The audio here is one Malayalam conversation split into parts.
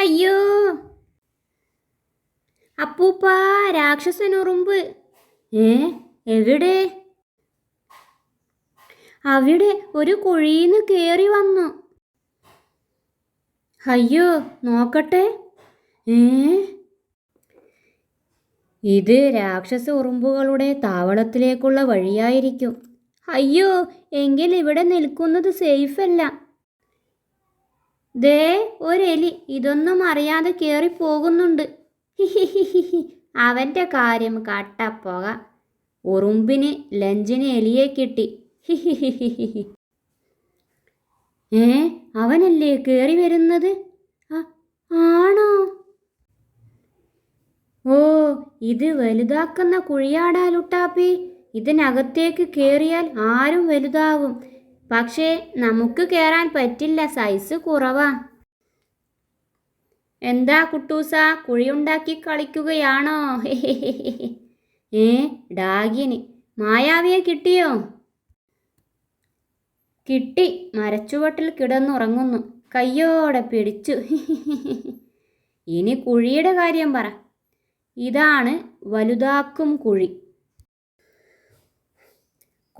അയ്യോ. അപ്പൂപ്പ രാക്ഷസൻ ഉറുമ്പ്. ഏ എവിടെ? അവിടെ ഒരു കുഴിന്ന് കേറി വന്നു. അയ്യോ നോക്കട്ടെ. ഏ? ഇത് രാക്ഷസ ഉറുമ്പുകളുടെ താവളത്തിലേക്കുള്ള വഴിയായിരിക്കും. അയ്യോ എങ്കിൽ ഇവിടെ നിൽക്കുന്നത് സേഫല്ല ദേ ഒരെലി ഇതൊന്നും അറിയാതെ കേറി പോകുന്നുണ്ട്. ഹിഹിഹിഹിഹി. അവന്റെ കാര്യം കട്ടപ്പോക. ഉറുമ്പിന് ലഞ്ചിന് എലിയെ കിട്ടി. ഏ അവനല്ലേ കയറി വരുന്നത്? ആണോ? ഓ ഇത് വലുതാക്കുന്ന കുഴിയാടാലുട്ടാപ്പി ഇതിനകത്തേക്ക് കയറിയാൽ ആരും വലുതാവും. പക്ഷേ നമുക്ക് കയറാൻ പറ്റില്ല. സൈസ് കുറവാ. എന്താ കുട്ടൂസ? കുഴിയുണ്ടാക്കി കളിക്കുകയാണോ? ഏ ഡാഗിന്. മായാവിയെ കിട്ടിയോ? കിട്ടി. മരച്ചുവട്ടിൽ കിടന്നുറങ്ങുന്നു. കയ്യോടെ പിടിച്ചു. ഇനി കുഴിയുടെ കാര്യം പറ. ഇതാണ് വലുതാക്കും കുഴി.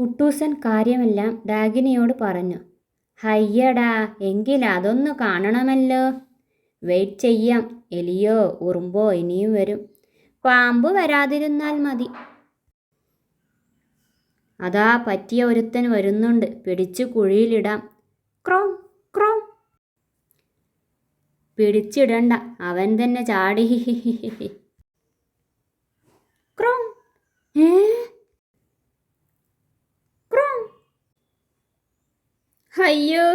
കുട്ടൂസൻ കാര്യമെല്ലാം ഡാഗിനിയോട് പറഞ്ഞു. ഹയ്യടാ എങ്കിൽ അതൊന്ന് കാണണമല്ലോ. വെയിറ്റ് ചെയ്യാം എലിയോ ഉറുമ്പോ ഇനിയും വരും. പാമ്പ് വരാതിരുന്നാൽ മതി. അതാ പറ്റിയ ഒരുത്തൻ വരുന്നുണ്ട്. പിടിച്ച് കുഴിയിലിടാം. Chrome Chrome. പിടിച്ചിടണ്ട അവൻ തന്നെ ചാടി. ക്രോം ഏ ക്രോം അയ്യോ